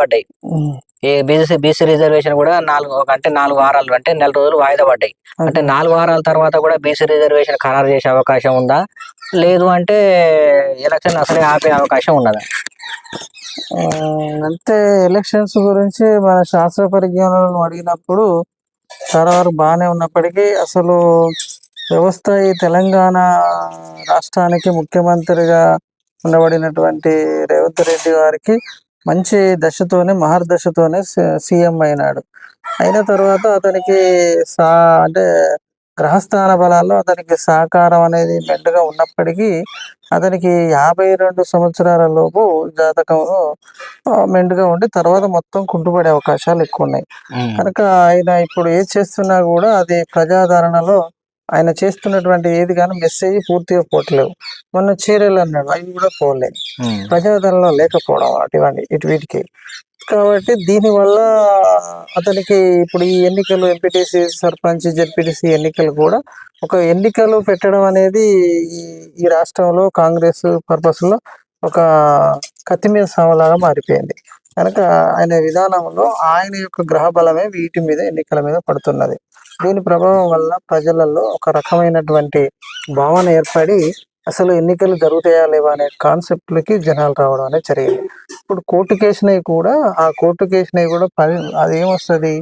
పడ్డాయి. ఈ BC BC reservation కూడా నాలుగు ఒక అంటే నాలుగు వారాలు అంటే నెల రోజులు వాయిదా పడ్డాయి. అంటే నాలుగు వారాల తర్వాత కూడా బీసీ రిజర్వేషన్ ఖరారు చేసే అవకాశం ఉందా? లేదు అంటే ఎలక్షన్ అసలే ఆపే అవకాశం ఉన్నదా? అంటే ఎలక్షన్స్ గురించి మన శాస్త్ర పరిజ్ఞానాలను అడిగినప్పుడు చాలా వరకు బాగానే ఉన్నప్పటికీ అసలు వ్యవస్థ ఈ తెలంగాణ రాష్ట్రానికి ముఖ్యమంత్రిగా ఉండబడినటువంటి రేవంత్ రెడ్డి గారికి మంచి దశతోనే మహర్దశతోనే సీఎం అయినాడు. అయిన తర్వాత అతనికి సా అంటే గ్రహస్థాన బలాల్లో అతనికి సహకారం అనేది మెండుగా ఉన్నప్పటికీ అతనికి యాభై రెండు సంవత్సరాల లోపు జాతకంలో మెండుగా ఉండి తర్వాత మొత్తం కుంటుపడే అవకాశాలు ఎక్కువ ఉన్నాయి. కనుక ఆయన ఇప్పుడు ఏది చేస్తున్నా కూడా అది ప్రజాదరణలో ఆయన చేస్తున్నటువంటి ఏది కానీ మెసేజ్ పూర్తిగా పోవట్లేవు మొన్న చీరలు అన్నాడు అవి కూడా పోలేదు ప్రజాదరణలో లేకపోవడం అటువంటి ఇటు వీటికి. కాబట్టి దీనివల్ల అతనికి ఇప్పుడు ఈ ఎన్నికలు ఎంపీటీసీ సర్పంచ్ జెడ్పీటీసీ ఎన్నికలు కూడా ఒక ఎన్నికలు పెట్టడం అనేది ఈ- ఈ రాష్ట్రంలో కాంగ్రెస్ పర్పస్లో ఒక కత్తి మీద సావలాగా మారిపోయింది. కనుక ఆయన విధానంలో ఆయన యొక్క గ్రహ బలమే వీటి మీద ఎన్నికల మీద పడుతున్నది. దీని ప్రభావం వల్ల ప్రజలలో ఒక రకమైనటువంటి భావన ఏర్పడి అసలు ఎన్నికలు జరుగుతాయా లేవా అనే కాన్సెప్ట్లకి జనాలు రావడం అనేది జరిగింది. ఇప్పుడు కోర్టు కేసునవి కూడా ఆ కోర్టు కేసునవి కూడా పని అది ఏమొస్తుంది?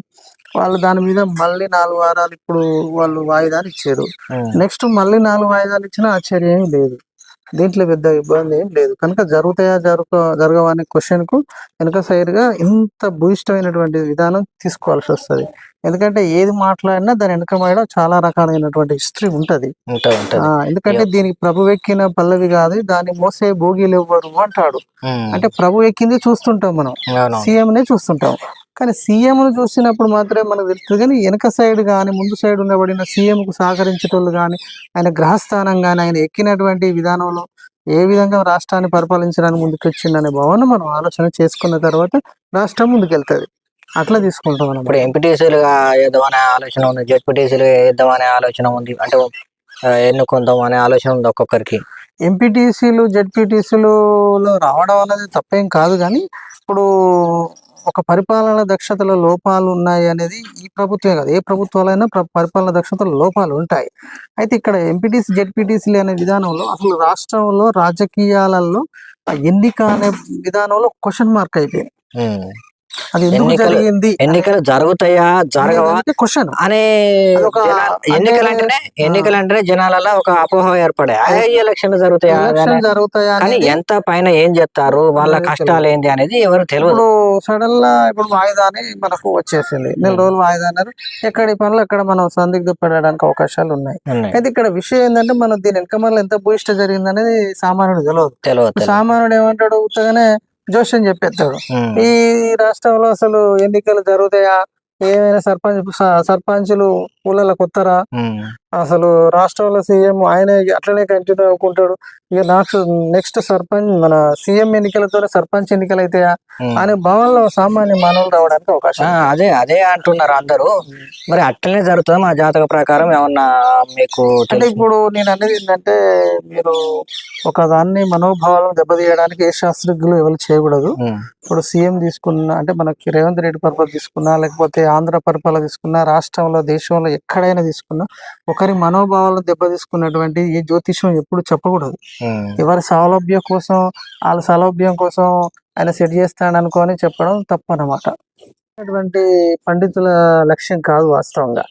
వాళ్ళు దాని మీద మళ్ళీ నాలుగు వారాలు ఇప్పుడు వాళ్ళు వాయిదాలు ఇచ్చారు. నెక్స్ట్ మళ్ళీ నాలుగు వాయిదాలు ఇచ్చినా ఆశ్చర్యం లేదు. దీంట్లో పెద్ద ఇబ్బంది ఏం లేదు. కనుక జరుగుతాయా జరుగు జరగవా అనే క్వశ్చన్కు వెనుక సైడ్గా ఇంత భూయిష్టమైనటువంటి విధానం తీసుకోవాల్సి వస్తది. ఎందుకంటే ఏది మాట్లాడినా దాని వెనుక మీద చాలా రకాలైనటువంటి హిస్టరీ ఉంటది. ఎందుకంటే దీనికి ప్రభు ఎక్కిన పల్లవి కాదు దాన్ని మోసే భోగిలు ఎవ్వరు అంటాడు. అంటే ప్రభు ఎక్కింది చూస్తుంటాం మనం. సీఎం నే చూస్తుంటాం. కానీ సీఎం ను చూసినప్పుడు మాత్రమే మనకు తెలుస్తుంది. కానీ వెనక సైడ్ కానీ ముందు సైడ్ ఉండబడిన సీఎం కు సహకరించేటోళ్ళు కానీ ఆయన గ్రహస్థానం కానీ ఆయన ఎక్కినటువంటి విధానంలో ఏ విధంగా రాష్ట్రాన్ని పరిపాలించడానికి ముందుకు వచ్చిందనే భావన మనం ఆలోచన చేసుకున్న తర్వాత రాష్ట్రం ముందుకెళ్తది. అట్లా తీసుకుంటాం మనం. ఇప్పుడు ఎంపీటీసీలుగా వేద్దామనే ఆలోచన ఉంది. జెడ్పీటీసీలు వేద్దామనే ఆలోచన ఉంది. అంటే ఎన్నుకుందాం అనే ఆలోచన ఉంది ఒక్కొక్కరికి. ఎంపీటీసీలు జెడ్పీటీసీలు రావడం అనేది తప్పేం కాదు. కానీ ఇప్పుడు ఒక పరిపాలన దక్షతల లోపాలు ఉన్నాయి అనేది ఈ ప్రభుత్వమే కాదు. ఏ ప్రభుత్వాలైనా పరిపాలన దక్షతలో లోపాలు ఉంటాయి. అయితే ఇక్కడ ఎంపీటీసీ జెడ్పీటీసీలు అనే విధానంలో అసలు రాష్ట్రంలో రాజకీయాలలో ఎన్నిక అనే విధానంలో క్వశ్చన్ మార్క్ అయిపోయింది. అది ఎన్నికలు- జరిగింది? ఎన్నికలు జరుగుతాయా? జరగవా? క్వశ్చన్ అనే ఎన్నికలు అంటే- అంటేనే ఎన్నికలు అంటేనే జనాలలో ఒక అపోహ ఏర్పడే. ఎలక్షన్ జరుగుతాయా జరుగుతాయా కానీ ఎంత పైన ఏం చేస్తారు వాళ్ళ కష్టాలు ఏంది అనేది ఎవరు తెలియదు సడన్గా ఇప్పుడు వాయిదాని మనకు వచ్చేసింది. నెల రోజులు వాయిదా అన్నారు. ఎక్కడి పనులు అక్కడ మనం సందిగ్ధ పడడానికి అవకాశాలు ఉన్నాయి. అయితే ఇక్కడ విషయం ఏంటంటే మనం దీని వెనక ఎంత భూయిష్ట జరిగింది అనేది సామాన్యుడు తెలియదు. సామాన్యుడు ఏమంటాడు? ఉత్తగానే జోష్యం చెప్పేస్తాడు. ఈ రాష్ట్రంలో అసలు ఎన్నికలు జరుగుతాయా ఏమైనా సర్పంచ్ సర్పంచులు ఊళ్ళలో కొత్తరా. అసలు రాష్ట్రంలో సీఎం ఆయన అట్లనే కంటిన్యూ అవుకుంటాడు ఇక నెక్స్ట్ నెక్స్ట్ సర్పంచ్ మన సీఎం ఎన్నికలతోనే సర్పంచ్ ఎన్నికలు అయితాయా. అనే భావనలో సామాన్య మానవులు రావడానికి అవకాశం. అదే అదే అంటున్నారు అందరూ మరి అట్లనే జరుగుతుంది మా జాతక ప్రకారం ఏమన్నా మీకు అంటే ఇప్పుడు నేను అనేది ఏంటంటే మీరు ఒక దాన్ని మనోభావాలను దెబ్బతీయడానికి ఏ శాస్త్రజ్ఞులు ఎవరు చేయకూడదు. ఇప్పుడు సీఎం తీసుకున్న అంటే మనకి రేవంత్ రెడ్డి పరిపాలన తీసుకున్నా లేకపోతే ఆంధ్ర పరిపాలన తీసుకున్నా రాష్ట్రంలో దేశంలో ఎక్కడైనా తీసుకున్నా ఒకరి మనోభావాలను దెబ్బతీసుకున్నటువంటి ఏ జ్యోతిష్యం ఎప్పుడు చెప్పకూడదు. ఎవరి సౌలభ్యం కోసం వాళ్ళ సౌలభ్యం కోసం ఆయన సెట్ చేస్తాడు అనుకొని చెప్పడం తప్పనమాట అటువంటి పండితుల లక్ష్యం కాదు వాస్తవంగా.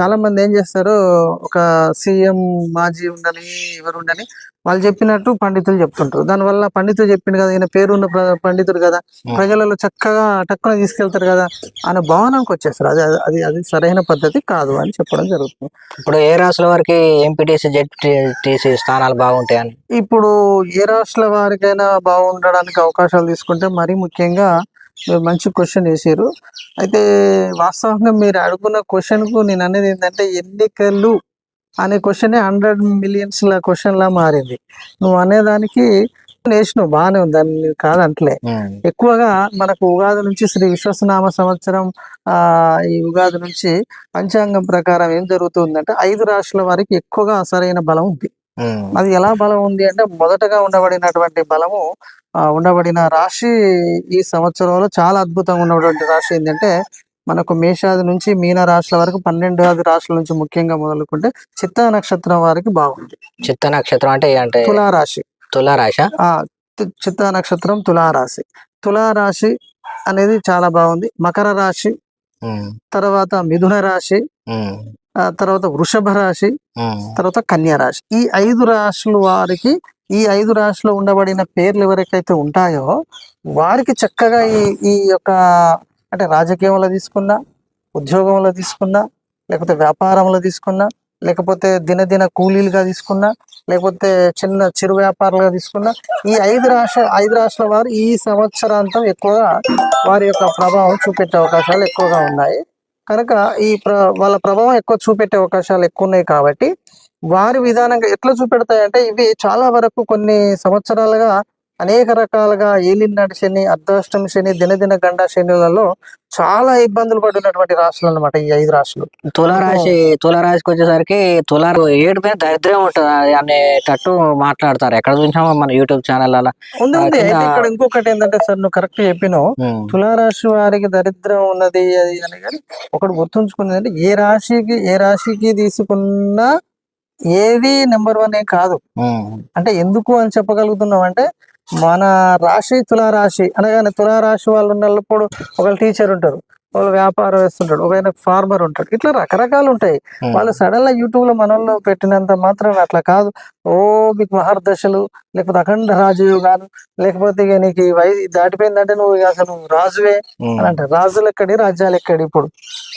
చాలా మంది ఏం చేస్తారు ఒక సీఎం మాజీ ఉండని ఎవరు ఉండని వాళ్ళు చెప్పినట్టు పండితులు చెప్తుంటారు. దానివల్ల పండితులు చెప్పిండు కదా ఈయన పేరున్న ప్ర- పండితుడు కదా. ప్రజలలో చక్కగా టక్కున తీసుకెళ్తారు కదా అనే భావనకు వచ్చేస్తారు. అది అది అది సరైన పద్ధతి కాదు అని చెప్పడం జరుగుతుంది. ఇప్పుడు ఏ రాష్ట్రాల వరకు ఎంపీటీసీ జెడ్పీటీసీ స్థానాలు బాగుంటాయని? ఇప్పుడు ఏ రాష్ట్రాల వారికైనా బాగుండడానికి అవకాశాలు తీసుకుంటే మరీ ముఖ్యంగా మీరు మంచి క్వశ్చన్ వేసారు అయితే వాస్తవంగా మీరు అడుగున్న క్వశ్చన్కు నేను అనేది ఏంటంటే ఎన్నికలు అనే క్వశ్చన్ హండ్రెడ్ మిలియన్స్ లా క్వశ్చన్ లా మారింది. నువ్వు అనేదానికి వేసినావు బాగానే ఉంది. దాన్ని కాదంటలే. ఎక్కువగా మనకు ఉగాది నుంచి శ్రీ విశ్వసనామ సంవత్సరం ఆ ఈ ఉగాది నుంచి పంచాంగం ప్రకారం ఏం జరుగుతుందంటే ఐదు రాష్ట్రాల వారికి ఎక్కువగా సరైన బలం ఉంది. అది ఎలా బలం ఉంది అంటే మొదటగా ఉండబడినటువంటి బలము ఆ, ఉండబడిన రాశి ఈ సంవత్సరంలో చాలా అద్భుతంగా ఉన్నటువంటి రాశి ఏంటంటే మనకు మేషాది నుంచి మీన రాశుల వరకు పన్నెండాది రాశుల నుంచి ముఖ్యంగా మొదలుకుంటే చిత్తా నక్షత్రం వారికి బాగుంది. చిత్త నక్షత్రం అంటే అంటే తులారాశి తులారాశ చిత్తా నక్షత్రం తులారాశి తులారాశి అనేది చాలా బాగుంది. మకర రాశి తర్వాత మిథున రాశి ఆ తర్వాత వృషభ రాశి తర్వాత కన్యా రాశి. ఈ ఐదు రాశుల వారికి ఈ ఐదు రాశిలో ఉండబడిన పేర్లు ఎవరికైతే ఉంటాయో వారికి చక్కగా ఈ ఈ యొక్క అంటే రాజకీయంలో తీసుకున్నా ఉద్యోగంలో తీసుకున్నా లేకపోతే వ్యాపారంలో తీసుకున్నా లేకపోతే దినదిన కూలీలుగా తీసుకున్నా లేకపోతే చిన్న చిరు వ్యాపారులుగా తీసుకున్నా ఈ ఐదు రాష్ట్ర ఐదు రాష్ట్రాల వారు ఈ సంవత్సరాంతం ఎక్కువగా వారి యొక్క ప్రభావం చూపెట్టే అవకాశాలు ఎక్కువగా ఉన్నాయి. కనుక ఈ ప్ర వాళ్ళ ప్రభావం ఎక్కువ చూపెట్టే అవకాశాలు ఎక్కువ ఉన్నాయి కాబట్టి వారి విధానంగా ఎట్లా చూపెడతాయంటే ఇవి చాలా వరకు కొన్ని సంవత్సరాలుగా అనేక రకాలుగా ఏలినాటి శని అర్ధాష్టమి శని దినదిన గండా శనిలలో చాలా ఇబ్బందులు పడినటువంటి రాష్ట్రాలు అన్నమాట ఈ ఐదు రాష్ట్రాలు తులారాశి తులారాశికి వచ్చేసరికి తులా ఏడు మీద దరిద్రం ఉంటుంది అనేటట్టు మాట్లాడతారు. ఎక్కడ చూసినా మన యూట్యూబ్ ఛానల్ అలా ఉంది. ఇక్కడ ఇంకొకటి ఏంటంటే సార్ నువ్వు కరెక్ట్ చెప్పినావు ఉమ్, తులారాశి వారికి దరిద్రం ఉన్నది అది అని కానీ ఒకటి గుర్తుంచుకున్నది అంటే ఏ రాశికి ఏ రాశికి తీసుకున్నా ఏది నెంబర్ వన్ ఏం కాదు. అంటే ఎందుకు అని చెప్పగలుగుతున్నాం అంటే మన రాశి తులారాశి. అనగానే తులారాశి వాళ్ళు ఉన్నప్పుడు ఒకళ్ళు టీచర్ ఉంటారు. వాళ్ళు వ్యాపారం వేస్తుంటాడు ఒక ఆయన ఫార్మర్ ఉంటాడు. ఇట్లా రకరకాలు ఉంటాయి. ఉమ్, వాళ్ళు సడన్గా యూట్యూబ్లో మనల్లో పెట్టినంత మాత్రం అట్లా కాదు. ఓ మీకు మహర్దశలు లేకపోతే అఖండ రాజయోగాలు లేకపోతే ఇక నీకు ఈ వయసు దాటిపోయిందంటే నువ్వు అసలు రాజువే ఉమ్, అని అంటే రాజులు ఎక్కడి రాజ్యాలు ఎక్కడి ఇప్పుడు?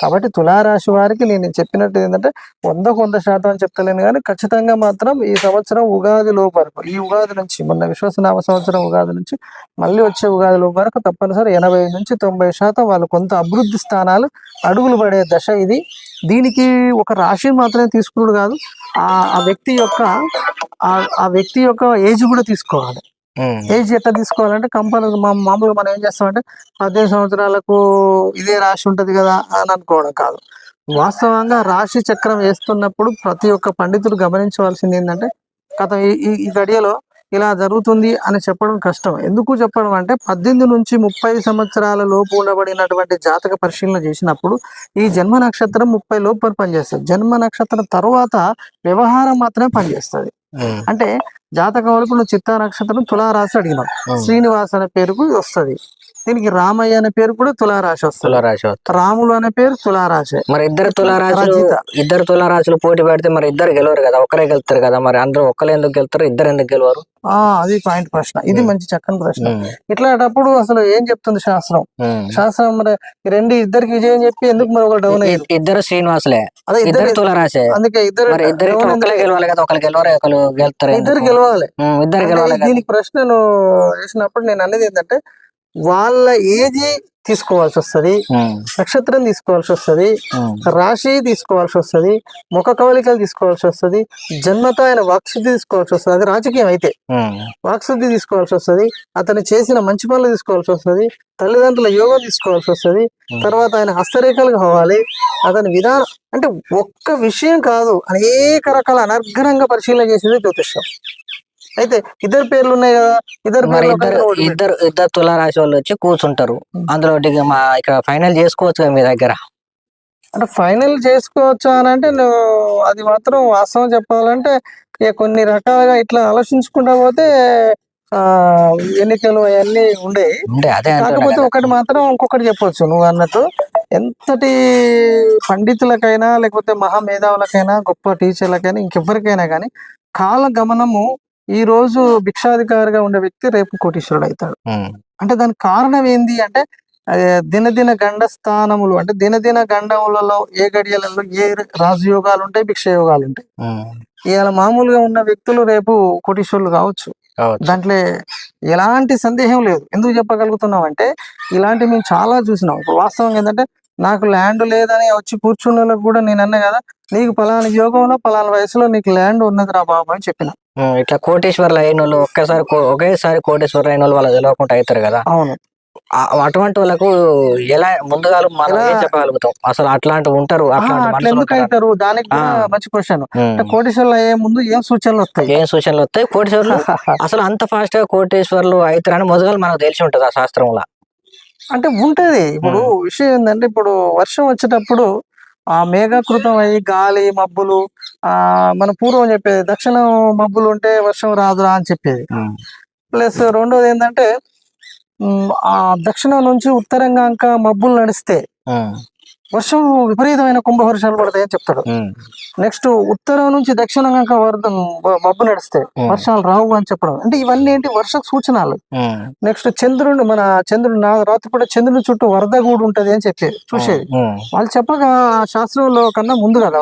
కాబట్టి తులారాశి వారికి నేను చెప్పినట్టు ఏంటంటే వందకు వంద శాతం అని చెప్తలేను కానీ ఖచ్చితంగా మాత్రం ఈ సంవత్సరం ఉగాది లోపు వరకు ఈ ఉగాది నుంచి మొన్న విశ్వసనామ సంవత్సరం ఉగాది నుంచి మళ్ళీ వచ్చే ఉగాది లోపు వరకు తప్పనిసరి ఎనభై నుంచి తొంభై శాతం వాళ్ళు కొంత అభివృద్ధి స్థానాలు అడుగులు పడే దశ ఇది. దీనికి ఒక రాశి మాత్రమే తీసుకున్నాడు కాదు ఆ ఆ వ్యక్తి యొక్క ఆ వ్యక్తి యొక్క ఏజ్ కూడా తీసుకోవాలి. ఏజ్ ఎట్లా తీసుకోవాలంటే కంపల్సరీ మా మామూలుగా మనం ఏం చేస్తామంటే పద్దెనిమిది సంవత్సరాలకు ఇదే రాశి ఉంటది కదా అని అనుకోవడం కాదు. వాస్తవంగా రాశి చక్రం వేస్తున్నప్పుడు ప్రతి ఒక్క పండితుడు గమనించవలసింది ఏంటంటే గత ఈ గడియలో ఇలా జరుగుతుంది అని చెప్పడం కష్టం. ఎందుకు చెప్పడం అంటే పద్దెనిమిది నుంచి ముప్పై సంవత్సరాల లోపు ఉండబడినటువంటి జాతక పరిశీలన చేసినప్పుడు ఈ జన్మ నక్షత్రం ముప్పై లోపు పనిచేస్తుంది. జన్మ నక్షత్రం తర్వాత వ్యవహారం మాత్రమే పనిచేస్తుంది. అంటే జాతకం వరకు నువ్వు చిత్తా నక్షత్రం తులారాశి అడిగినావు. శ్రీనివాస్ అనే పేరుకు వస్తది. దీనికి రామయ్య అనే పేరు కూడా తులారాశి వస్తుంది. తులారాశి రాములు అనే పేరు తులారాశి. మరి ఇద్దరు తులారాశులు రజిత. ఇద్దరు తులారాశులు పోటీ పెడితే మరి ఇద్దరు గెలవరు కదా ఒకరే గెలుస్తారు కదా మరి అందరూ ఒక్కరు ఎందుకు గెలుతారు ఇద్దరు ఎందుకు గెలవరు? ఆ అది పాయింట్ ప్రశ్న. ఇది. మంచి చక్కని ప్రశ్న. ఇట్లాంటప్పుడు అసలు ఏం చెప్తుంది శాస్త్రం. శాస్త్రం మరి రెండు ఇద్దరికి విజయం చెప్పి ఎందుకు మరి ఒకరు డౌన్ అయ్యారు? ఇద్దరు శ్రీనివాసులే. అదే ఇద్దరు తులారాశే. అందుకే ఇద్దరు ఇద్దరు ఒకరు? గెలవాలి కదా ఒకరు గెలవరు ఒకరు గెలుతారు ఇద్దరు? గెలవాలి. ఇద్దరు గెలవాలి దీనికి ప్రశ్నను వేసినప్పుడు నేను అనేది ఏంటంటే వాళ్ళ ఏజీ తీసుకోవాల్సి వస్తది నక్షత్రం తీసుకోవాల్సి వస్తది రాశి తీసుకోవాల్సి వస్తది ముఖ కవలికలు తీసుకోవాల్సి వస్తది జన్మత ఆయన వాక్శుద్ధి తీసుకోవాల్సి వస్తుంది. అది రాజకీయం అయితే. వాక్శుద్ధి తీసుకోవాల్సి వస్తది అతను చేసిన మంచి పనులు తీసుకోవాల్సి వస్తది తల్లిదండ్రుల యోగం తీసుకోవాల్సి వస్తది. తర్వాత ఆయన హస్తరేఖలు కావాలి అతని విధానం అంటే ఒక్క విషయం కాదు అనేక రకాల అనర్ఘనంగా పరిశీలన చేసేది జ్యోతిష్యం. అయితే ఇద్దరు పేర్లు ఉన్నాయి కదా ఇద్దరు పేర్లు ఇద్దరు. ఇద్దరు ఇద్దరు తులారాశి వాళ్ళు వచ్చి కూర్చుంటారు. అందులో మా ఇక్కడ ఫైనల్ చేసుకోవచ్చు కదా మీ దగ్గర అంటే ఫైనల్ చేసుకోవచ్చు అని అంటే నువ్వు అది మాత్రం వాస్తవం చెప్పాలంటే ఇక కొన్ని రకాలుగా ఇట్లా ఆలోచించుకుంటా పోతే ఆ ఎన్నికలు అవన్నీ ఉండే ఉండే అదే అంటున్నా కాకపోతే. ఒకటి మాత్రం ఇంకొకటి చెప్పొచ్చు నువ్వు అన్నట్టు ఎంతటి పండితులకైనా లేకపోతే మహామేధావులకైనా గొప్ప టీచర్లకైనా ఇంకెవ్వరికైనా కానీ కాల గమనము ఈ రోజు భిక్షాధికారిగా ఉండే వ్యక్తి రేపు కోటీశ్వరుడు అవుతాడు అంటే దానికి కారణం ఏంది అంటే దినదిన గండ స్థానములు అంటే దినదిన గండములలో ఏ గడియలలో ఏ రాజయోగాలు ఉంటాయి భిక్ష యోగాలు ఉంటాయి ఇవాళ మామూలుగా ఉన్న వ్యక్తులు రేపు కోటీశ్వరులు కావచ్చు. దాంట్లో ఎలాంటి సందేహం లేదు. ఎందుకు చెప్పగలుగుతున్నాం అంటే ఇలాంటి మేము చాలా చూసినాం. ఇప్పుడు వాస్తవం ఏంటంటే నాకు ల్యాండ్ లేదని వచ్చి కూర్చున్న కూడా నేను అన్నా కదా నీకు పలానా యోగంలో పలానా వయసులో నీకు ల్యాండ్ ఉన్నది రా బాబు అని చెప్పిన. ఇట్లా కోటేశ్వర్లు అయిన వాళ్ళు ఒకేసారి కో- ఒకేసారి కోటేశ్వర్లు అయిన వాళ్ళు వాళ్ళు తెలియకుండా అవుతారు కదా? అవును. అటువంటి వాళ్ళకు ఎలా ముందుగా మనం ఏం చెప్పగలుగుతాం? అసలు అట్లాంటి ఉంటారు. అవుతారు దానికి. మంచి క్వశ్చన్ కోటీశ్వర్లు అయ్యే ముందు ఏం సూచనలు వస్తాయి? ఏం సూచనలు వస్తాయి? కోటేశ్వర్లు అసలు అంత ఫాస్ట్గా కోటేశ్వర్లు అవుతారని మొదలు మనకు తెలిసి ఉంటది ఆ శాస్త్రంలో. అంటే ఉంటది. ఇప్పుడు విషయం ఏంటంటే ఇప్పుడు వర్షం వచ్చేటప్పుడు ఆ మేఘాకృతం అయ్యి గాలి మబ్బులు ఆ మన పూర్వం చెప్పేది దక్షిణం మబ్బులు ఉంటే వర్షం రాదురా అని చెప్పేది. ప్లస్ రెండోది ఏంటంటే ఆ దక్షిణం నుంచి ఉత్తరంగా ఇంకా మబ్బులు నడిస్తే వర్షం విపరీతమైన కుంభవర్షాలు పడతాయని చెప్తాడు. నెక్స్ట్ ఉత్తరం నుంచి దక్షిణం కనుక వరద మబ్బు నడిస్తే. వర్షాలు రావు అని చెప్పడం. అంటే ఇవన్నీ ఏంటి? వర్ష సూచనలు. నెక్స్ట్ చంద్రుడు మన చంద్రుడు నా రాత్రిపూట చంద్రుడి చుట్టూ వరద కూడా ఉంటది అని చెప్పేది చూసేది. వాళ్ళు చెప్పగా ఆ శాస్త్రంలో కన్నా ముందు కదా.